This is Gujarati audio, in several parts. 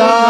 감사합니다.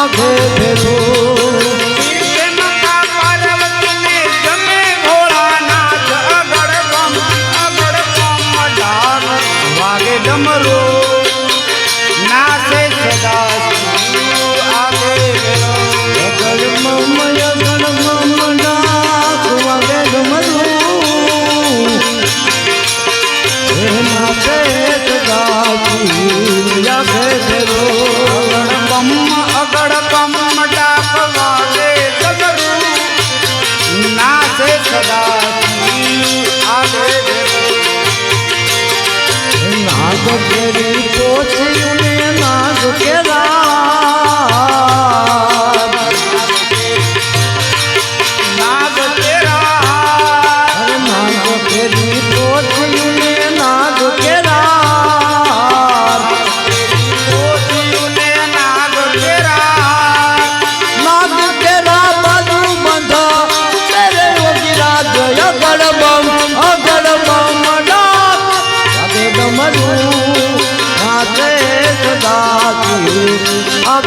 a vereador Yeah. it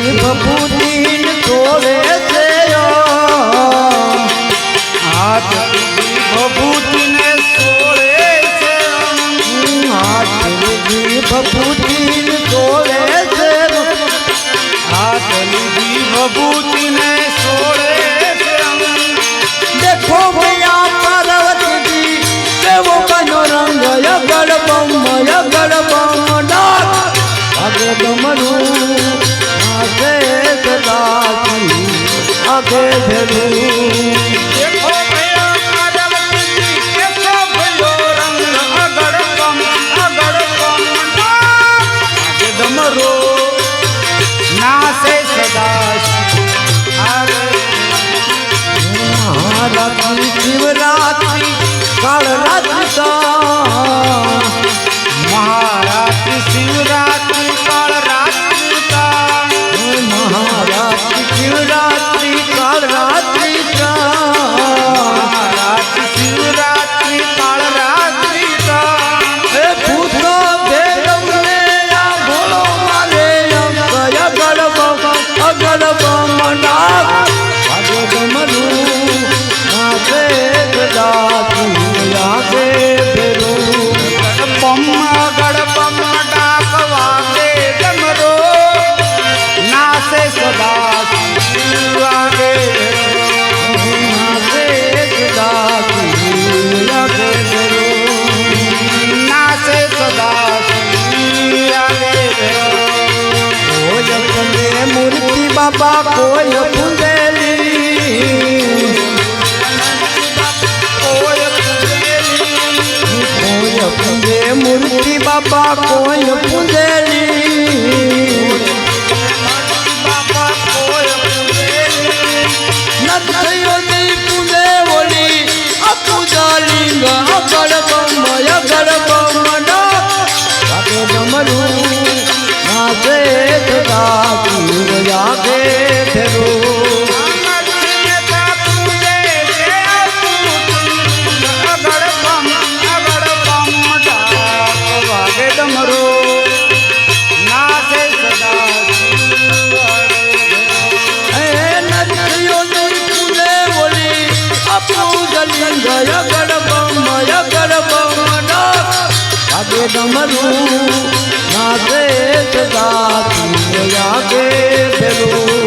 ભભૂતિન તોલે છે હાથ ભભૂતિને તોલે છે હાથ ભભૂતિન તોલે છે હાથ ભભૂતિને તોલે છે દેખો ભૈયા પાર્વતીજી, કેવો કનો રંગ યગળ બમ યગળ ડાક. ભગવદ મનુ રાખે છે મૂર્તિ બાપા કોણ પૂજેલી પૂજે ઓલી પૂજાલિંગ બળ મય નાગે ડમરું નાગે સદા યાગે ફેરું